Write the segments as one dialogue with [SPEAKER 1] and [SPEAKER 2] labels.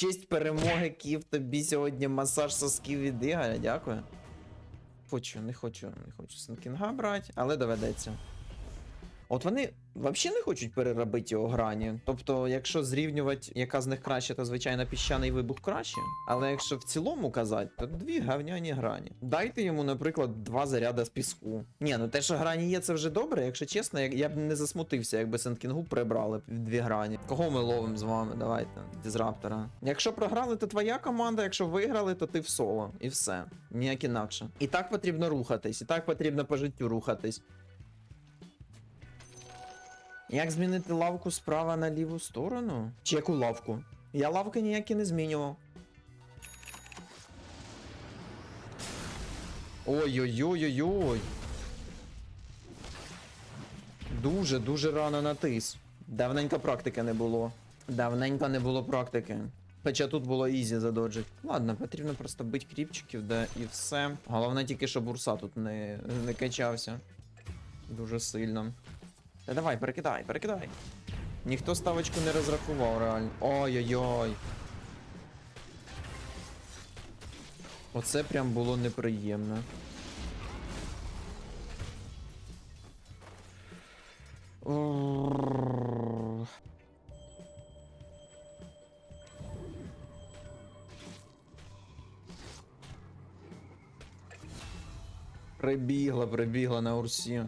[SPEAKER 1] честь перемоги Ків тобі сьогодні масаж сосків від Ігоря, дякую. Хочу, не хочу, не хочу Сенкінга брати, але доведеться. От вони взагалі не хочуть переробити його грані. Тобто, якщо зрівнювати, яка з них краще, то звичайно піщаний вибух краще. Але якщо в цілому казати, то дві говняні грані. Дайте йому, наприклад, два заряди з піску. Ні, ну те, що грані є, це вже добре. Якщо чесно, я, б не засмутився, якби Сенкінгу прибрали б дві грані. Кого ми ловимо з вами? Давайте, дізраптора. Якщо програли, то твоя команда, якщо виграли, то ти в соло. І все. Ніяк інакше. І так потрібно рухатись, і так потрібно по життю рухатись. Як змінити лавку справа на ліву сторону? Чи яку лавку? Я лавки ніякі не змінював. Ой-ой-ой-ой-ой. Дуже, дуже рано натис. Давненько практики не було. Давненько не було практики. Хоча тут було ізі задоджить. Ладно, потрібно просто бити кріпчиків, да і все. Головне тільки, щоб урса тут не, не качався. Дуже сильно. Давай, перекидай, перекидай. Ніхто ставочку не розрахував, реально. Ой-ой-ой. Оце прям було неприємно. Прибігла, прибігла на урсі.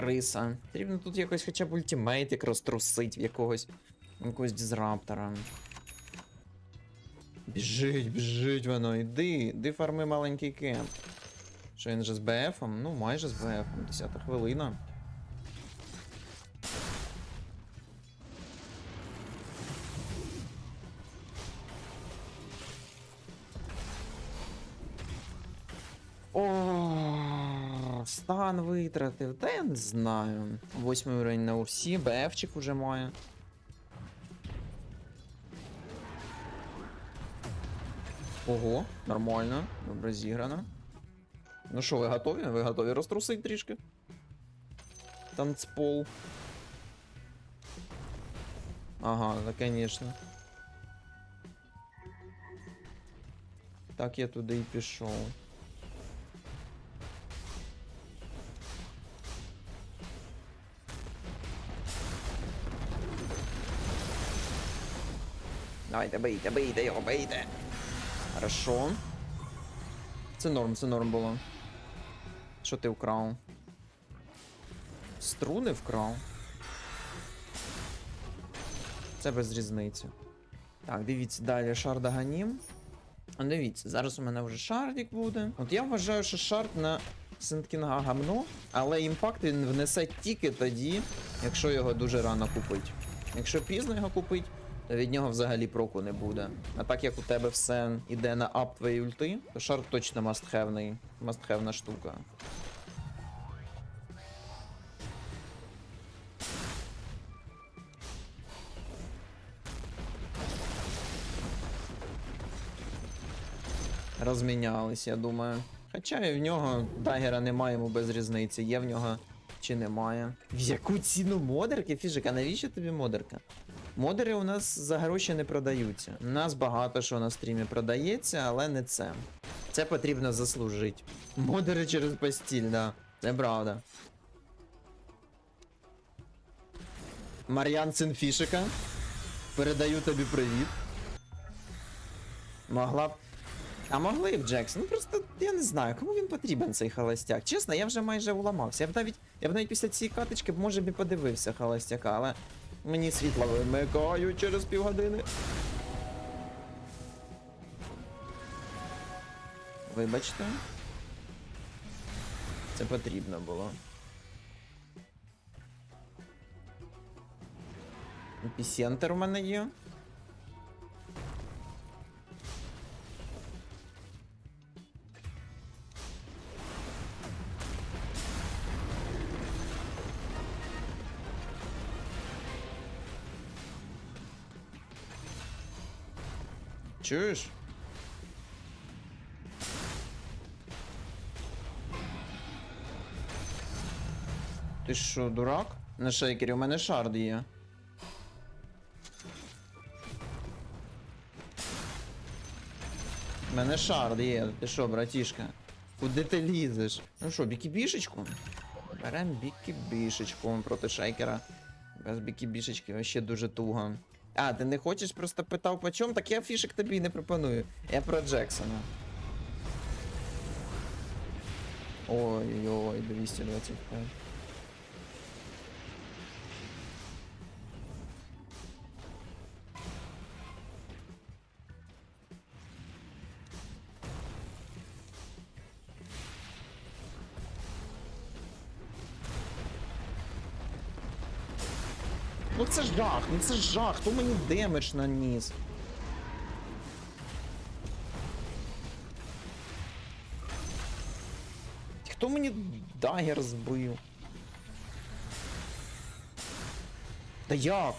[SPEAKER 1] Криса. Потрібно тут якось хоча б ультимейт як розтрусить в якогось якогось дізраптора. Біжить, біжить воно, іди, іди фарми маленький кемп. Що він же з БФом? Ну, майже з БФом, 10 хвилина. Витратив. Та я не знаю. Восьмий уровень на урсі, БФчик уже має. Ого, нормально, добре зіграно. Ну що, ви готові? Ви готові розтрусити трішки? Танцпол. Ага, да, конечно. Так я туди і пішов. Давайте, бийте, бийте його, бийте. Хорошо. Це норм, це норм було. Що ти вкрав? Струни вкрав. Це без різниці. Так, дивіться, далі шар доганім. А Дивіться, зараз у мене вже шардик буде. От я вважаю, що шард на Сенткінга гамно, але імпакт він внесе тільки тоді, якщо його дуже рано купить. Якщо пізно його купить, від нього взагалі проку не буде. А так як у тебе все йде на ап твоєї ульти, то шард точно мастхевний, мастхевна штука. Розмінялись, я думаю. Хоча і в нього дагера немає йому без різниці, є в нього чи немає. В яку ціну модерки? Фіжика, навіщо тобі модерка? Модери у нас за гроші не продаються. У нас багато що на стрімі продається, але не це. Це потрібно заслужити. Модери через постіль, да. Це правда. Мар'ян Цинфішика. Передаю тобі привіт. Могла б. А могли б Джекс. Ну просто я не знаю, кому він потрібен цей холостяк. Чесно, я вже майже уламався. Я б навіть, я б навіть після цієї каточки може б і подивився холостяка, але мені світло вимикають через півгодини. Вибачте. Це потрібно було. Епіцентр у мене є. чуєш? Ти що, дурак? Ну На шейкері у мене шард є. У мене шард є. Ти що, братішка? Куди ти лізеш? Ну що, бікібішечку? Берем бікібішечку проти шейкера. Без бікібішечки вообще дуже туго. А, ти не хочеш, просто питав по чому? Так я фішек тобі не пропоную. Я про Джексона. Ой-ой-ой, 225. Це жах, ну це жах, хто мені демедж наніс? Хто мені дагер збив? Та як?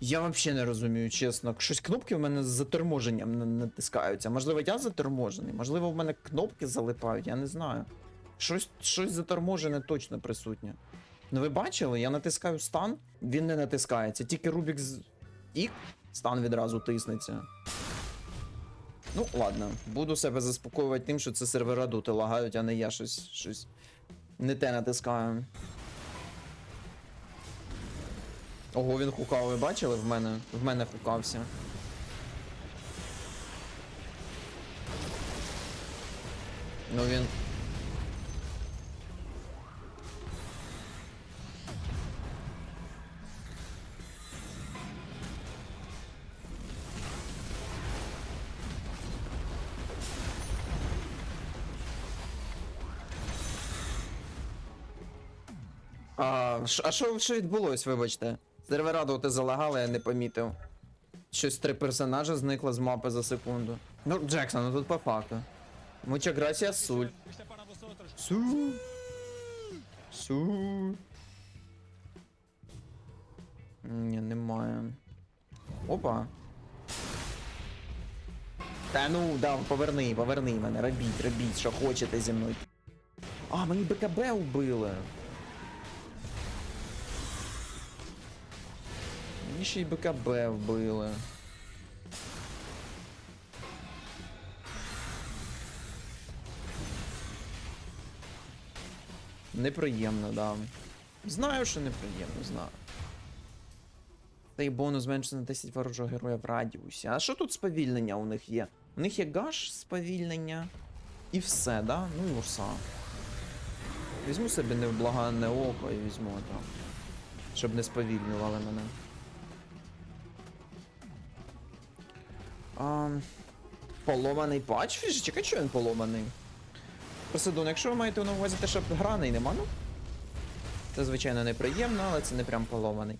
[SPEAKER 1] Я взагалі не розумію, чесно. Щось кнопки в мене з заторможенням на- натискаються. Можливо, я заторможений, можливо, в мене кнопки залипають, я не знаю. Щось, щось заторможене точно присутнє. Ну ви бачили, я натискаю стан, він не натискається. Тільки Рубік з тік, стан відразу тиснеться. Ну, ладно, буду себе заспокоювати тим, що це сервера дути лагають, а не я щось щось не те натискаю. Ого, він хукав, ви бачили в мене? В мене хукався. Ну він. А що, що відбулось, вибачте? Сервера доти залагали, я не помітив. Щось три персонажа зникло з мапи за секунду. Ну, Джексон, ну тут по факту. Muchas gracias, Суль. Су. Су. Ні, немає. Опа. Та ну, да, поверни, поверни мене, робіть, робіть, що хочете зі мною. А, мені БКБ вбили. Мені ще й БКБ вбили. Неприємно, да. Знаю, що неприємно, знаю. Та й бонус зменшиться на 10 ворожого героя в радіусі. А що тут сповільнення у них є? У них є гаш сповільнення. І все, да? Ну і урса. Візьму собі невблаганне око і візьму так. Щоб не сповільнювали мене. А, поломаний патч фішечок? А чого він поломаний? Посидон, якщо ви маєте на увазі те, що граний нема, ну. Це, звичайно, неприємно, але це не прям поломаний.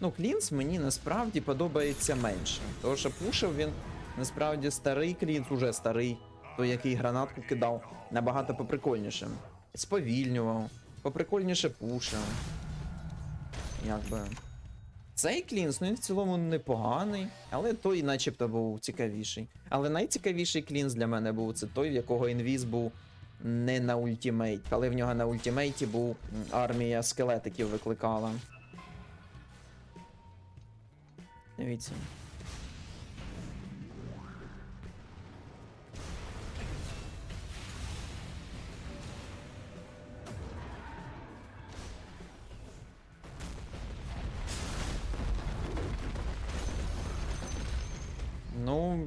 [SPEAKER 1] Ну, клінс мені насправді подобається менше. Тому що пушив він насправді старий клінс, уже старий, той, який гранатку кидав, набагато поприкольніше. Сповільнював, поприкольніше пушив. Якби. Цей клінс, ну він в цілому непоганий, але той начебто був цікавіший. Але найцікавіший клінс для мене був це той, в якого інвіз був не на ультімейт, але в нього на ультімейті був армія скелетиків викликала. Дивіться.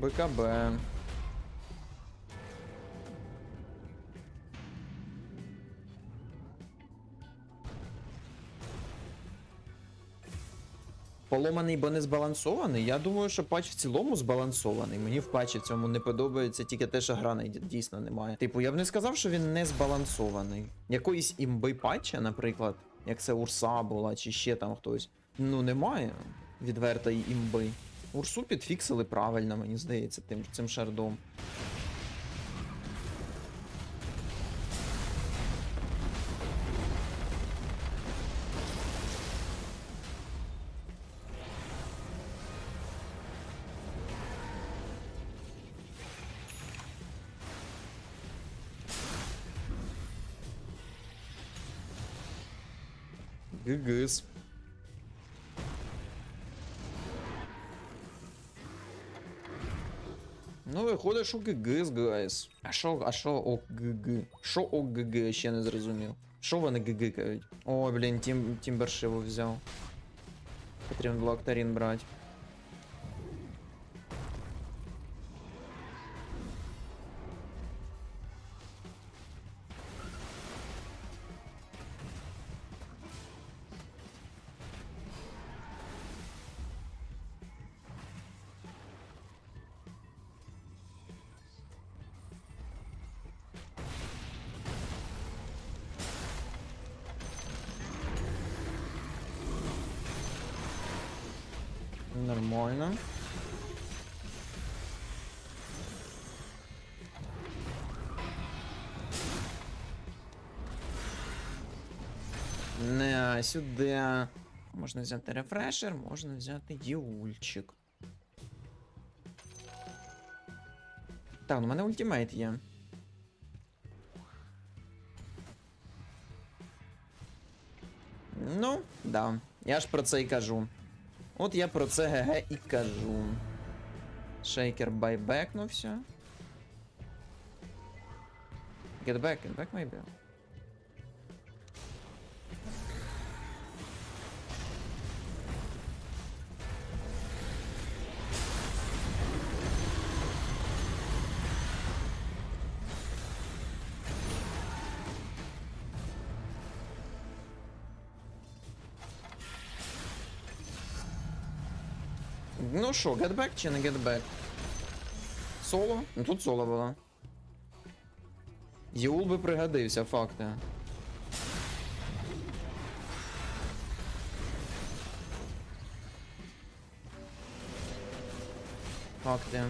[SPEAKER 1] БКБ. Поломаний, бо не збалансований. Я думаю, що патч в цілому збалансований. Мені в патчі цьому не подобається тільки те, що грани дійсно немає. Типу, я б не сказав, що він не збалансований. Якоїсь імби патча, наприклад, як це Урса була, чи ще там хтось. Ну, немає відвертої імби. Урсу підфіксили правильно, мені здається, тим цим шардом. Гигис. Ну, виходить, що ГГ, гайс. А що, а що ОГГ? Що ОГГ, я ще не зрозумів. Що вони гигикають? Ой, блін, тім, Тімбершиву взяв. Потрібно було Актарін брати. Нормально. Не, сюди. Можна взяти рефрешер, можна взяти діульчик. Так, ну в мене ультимейт є. Ну, да. Я ж про це і кажу. От я про це ГГ і кажу. Шейкер байбекнувся. Get back, get back maybe. Ну що, back чи не back? Соло? Ну тут соло було. Єул би пригодився, факти. Факти.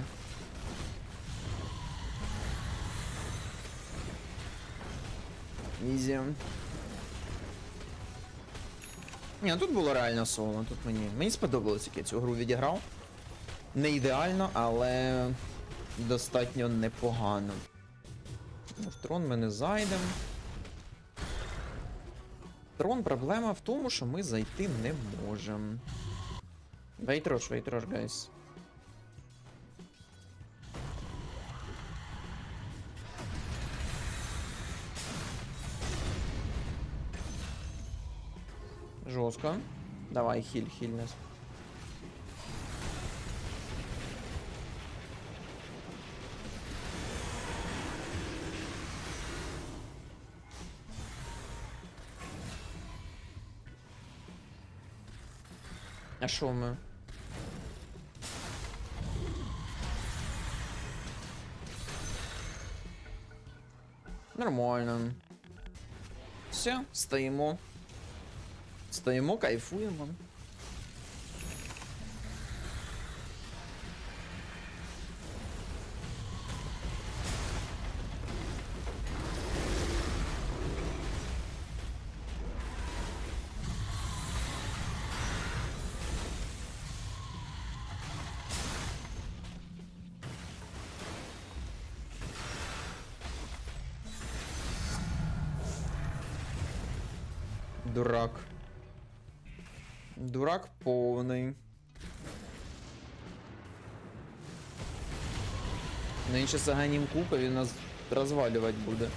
[SPEAKER 1] Ізі. Ні, тут було реально соло. Тут мені. Мені сподобалось, як я цю гру відіграв. Не ідеально, але достатньо непогано. Ну, в трон ми не зайдемо. Трон проблема в тому, що ми зайти не можемо. Вейтрош, вейтрош, гайс. Жорстко. Давай, хіль, хіль нас. А що ми? Нормально. Все, стоїмо. Стоїмо, кайфуємо. Дурак. Дурак повний. Ну заганим заганім купа, він нас розвалювати буде.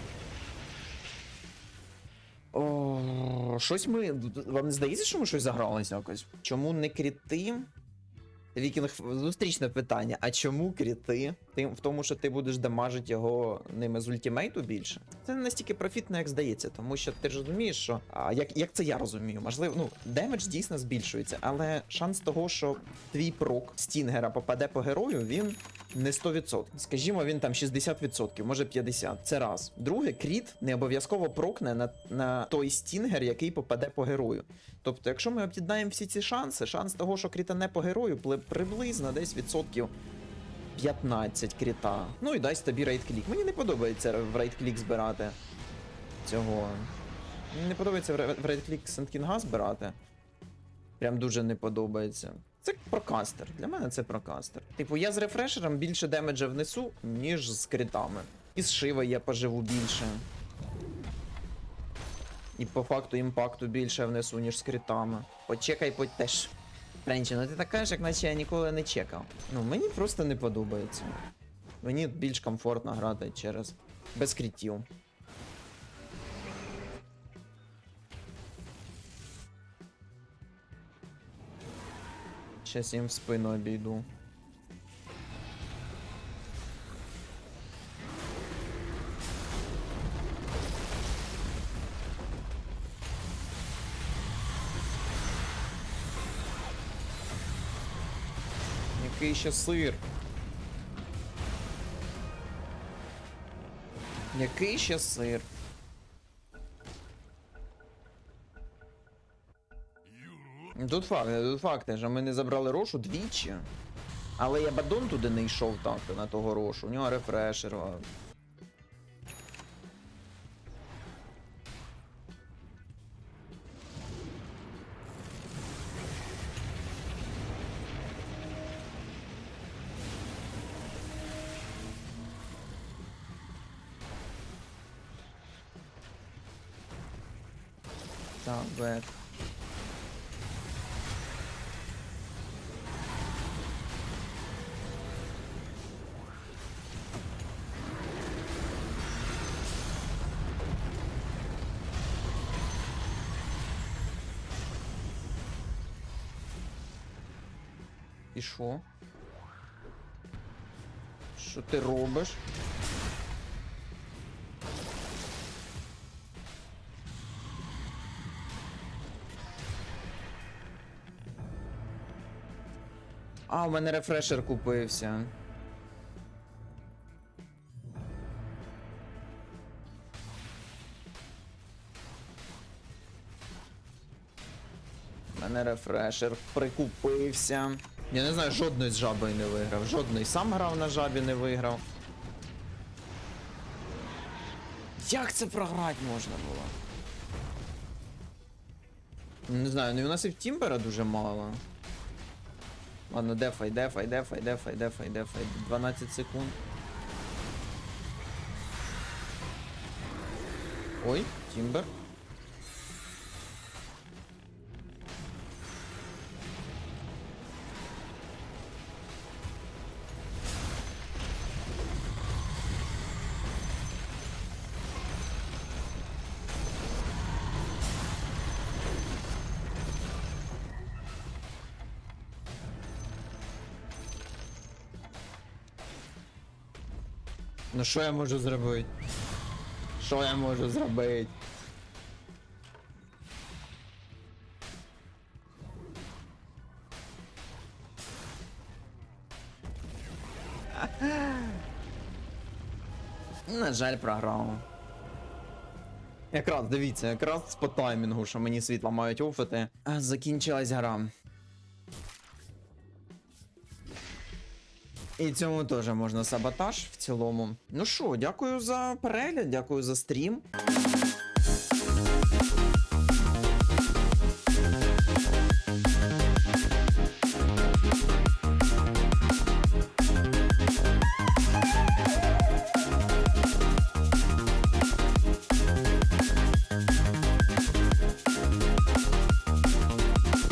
[SPEAKER 1] О, щось ми. Вам не здається, що ми щось загралися якось? Чому не кріти? Вікінг зустрічне питання. А чому кріти? Ти в тому, що ти будеш дамажити його ними з ультимейту більше? Це не настільки профітно, як здається, тому що ти ж розумієш, що а, як, як це я розумію, можливо, ну демедж дійсно збільшується, але шанс того, що твій прок стінгера попаде по герою, він не 100%. Скажімо, він там 60%, може 50%. Це раз. Друге, кріт не обов'язково прокне на, на той стінгер, який попаде по герою. Тобто, якщо ми об'єднаємо всі ці шанси, шанс того, що кріта не по герою, приблизно десь відсотків 15 кріта. Ну і дасть тобі рейд-клік. Мені не подобається в рейд-клік збирати цього. Мені не подобається в рейд-клік Сенткінга збирати. Прям дуже не подобається. Це прокастер. Для мене це прокастер. Типу, я з рефрешером більше демеджа внесу, ніж з критами. І з Шива я поживу більше. І по факту імпакту більше внесу, ніж з критами. Почекай, по теж. Френчі, ну ти так кажеш, як наче я ніколи не чекав. Ну, мені просто не подобається. Мені більш комфортно грати через без крітів. Щас їм в спину обійду. Який ще сир? Який ще сир? Тут факт, тут факти, що ми не забрали рошу двічі. Але я бадон туди не йшов так на того рошу. У нього рефрешер. І що? Що ти робиш? А, у мене рефрешер купився. У мене рефрешер прикупився. Я не знаю, жодної з жабою не виграв. Жодної сам грав на жабі, не виграв. Як це програти можна було? Не знаю, ну і у нас і в Тімбера дуже мало. Ладно, дефай, дефай, дефай, дефай, дефай, дефай. 12 секунд. Ой, Тімбер. Ну що я можу зробити? Що я можу зробити? На жаль, програв. Якраз, дивіться, якраз по таймінгу, що мені світла мають офити. Закінчилась гра. І цьому теж можна саботаж в цілому. Ну що, дякую за перегляд, дякую за стрім.